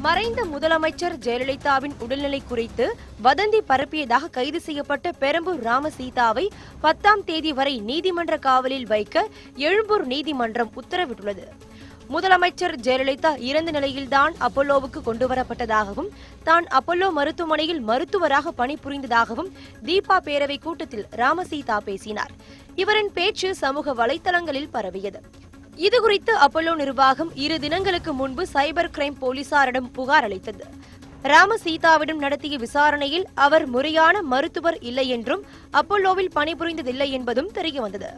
மறைந்த முதலமைச்சர் ஜெயலலிதாவின் உடல்நிலை குறித்து வதந்தி பரப்பியதாக கைது செய்யப்பட்ட பெரம்பூர் ராமசீதாவை பத்தாம் தேதி வரை நீதிமன்ற காவலில் வைக்க எழும்பூர் நீதிமன்றம் உத்தரவிட்டுள்ளது. முதலமைச்சர் ஜெயலலிதா இறந்த நிலையில்தான் அப்பல்லோவுக்கு கொண்டுவரப்பட்டதாகவும் தான் அப்பல்லோ மருத்துவமனையில் மருத்துவராக பணிபுரிந்ததாகவும் தீபா பேரவை கூட்டத்தில் ராமசீதா பேசினார். இவரின் பேச்சு சமூக வலைதளங்களில் பரவியது. இதுகுறித்து அப்பல்லோ நிர்வாகம் இரு தினங்களுக்கு முன்பு சைபர் கிரைம் போலீசாரிடம் புகார் அளித்தது. ராமசீதாவிடம் நடத்திய விசாரணையில் அவர் முறையான மருத்துவர் இல்லை என்றும் அப்பல்லோவில் பணிபுரிந்ததில்லை என்பதும் தெரியவந்தது